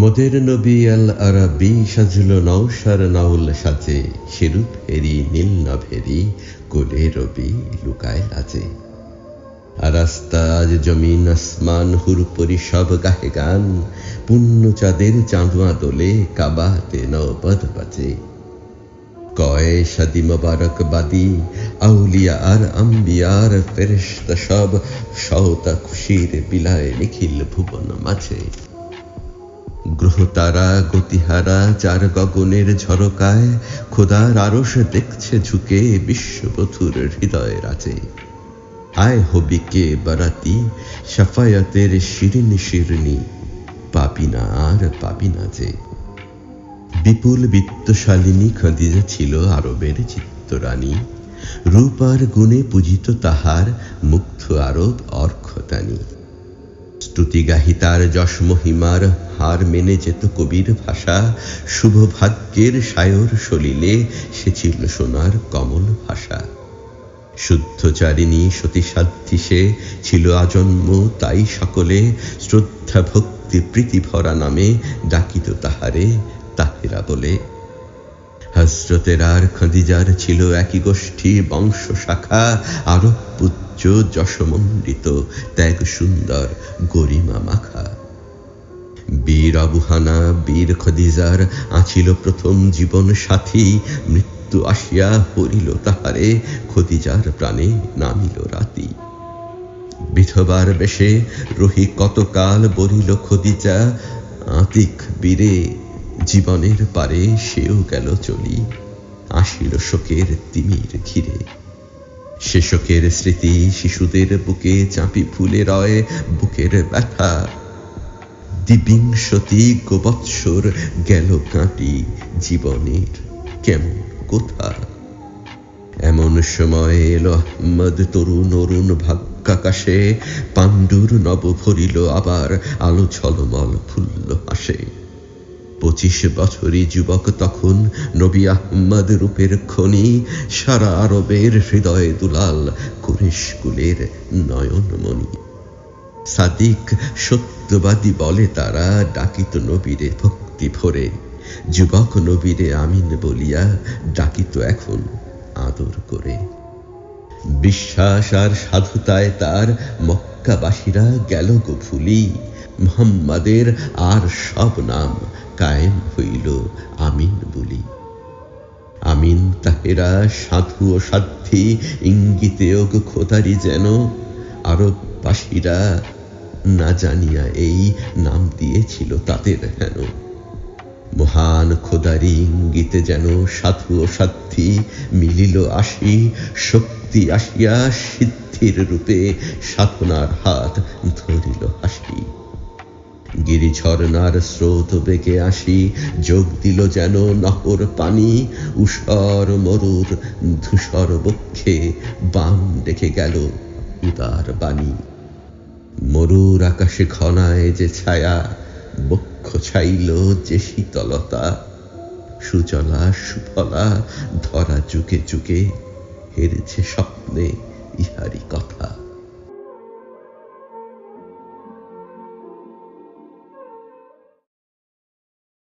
মোদের নবী আল আরবি সাজল নৌসার নাউল সাজে সেরূপ হেরি নীল নভেরি, কোলে রবি লুকায় লাজে। রাস্তা আজ জমিন আসমান, হুরপরি সব গাহে গান, পুণ্য চাঁদের চাঁদুয়া দোলে কাবাতে নবদ বাজে। কয়ে সাদি মোবারক বাদি আউলিয়া আর আম্বিয়ার ফেরেশতা সব সওতা খুশির বিলায় নিখিল ভুবন মাঝে। গ্রহ তারা গতিহারা, চার গগনের ঝরকায় খোদার আরশ দেখছে ঝুঁকে বিশ্ববধুর হৃদয় রাজে। আয় হবিকে বারাতি, সাফায়াতের শিরিন শিরনি পাবি না আর পাবি না যে। বিপুল বিত্তশালিনী খদিজা ছিল আরবের চিত্তরানী রূপ আর গুণে পূজিত তাহার মুগ্ধ আরব অর্ঘতানী স্তুতি গাহি তার যশ মহিমার হার মেনে যেত কবির ভাষা। শুভ ভাগ্যের সায়র সলিলে সে ছিল সোনার কমল ভাষা। শুদ্ধচারিণী সতীসাধ্যী সে ছিল আজন্ম তাই সকলে। শ্রদ্ধা ভক্তি প্রীতি ভরা নামে ডাকিত তাহারে তাহেরা বলে। হজরতের আর খদিজার ছিল একই গোষ্ঠী বংশ শাখা। আরও পূজ্য যশমণ্ডিত ত্যাগ সুন্দর গরিমা মাখা। বীর আবুহানা, বীর খদিজার আছিল প্রথম জীবন সাথী, মৃত্যু আসিয়া হরিল তাহারে, খদিজার প্রাণে নামিল রাতি। বিধবার বেশে রহি কতকাল বলিল খদিজা, আতিক বীরে, জীবনের পারে সেও গেল চলি, আসিল শোকের তিমির ঘিরে। সে শোকের স্মৃতি শিশুদের বুকে চাপি ফুলে রয় বুকের ব্যথা। দ্বিবিংশতি গোবৎসর গেল কাটি জীবনের কেমন কোথা? এমন সময় এলো আহমদ তরুণ অরুণ ভাগ্যাকাশে, পাণ্ডুর নব ভরিল আবার আলো ঝলমল ফুল্ল হাসে পঁচিশ বছরই যুবক তখন নবী আহমদ রূপের খনি সারা আরবের হৃদয় দুলাল কুরেশ কুলের নয়নমণি। সাদিক সত্যবাদী বলে তারা, ডাকিত নবীরে ভক্তি ভরে। যুবক নবীরে আমিন বলিয়া ডাকিত এখন আদর করে। বিশ্বাস আর সাধুতায় তার মক্কাবাসীরা গেল গো ভুলি মোহাম্মদের আর সব নাম কায়েম হইল আমিন বলি। আমিন তাহেরা, সাধু ও সাধ্যী ইঙ্গিতে খোদারি যেন আরববাসীরা না জানিয়া এই নাম দিয়েছিল তাদের হেন। মহান খোদারি ইঙ্গিতে যেন সাধু ও সাধ্যী মিলিল আসি, শক্তি আসিয়া সিদ্ধির রূপে সাধনার হাত ধরিল হাসি গিরি ঝরনার স্রোত বেগে আসি, যোগ দিল যেন নহর পানি, উষর মরুর ধূসর বক্ষে বাম দেখে গেল উদার বাণী। মরুর আকাশে ঘনায় যে ছায়া, বক্ষ ছাইল যে শীতলতা, সুজলা সুফলা ধরা যুগে যুগে হেরেছে স্বপ্নে ইহারি কথা।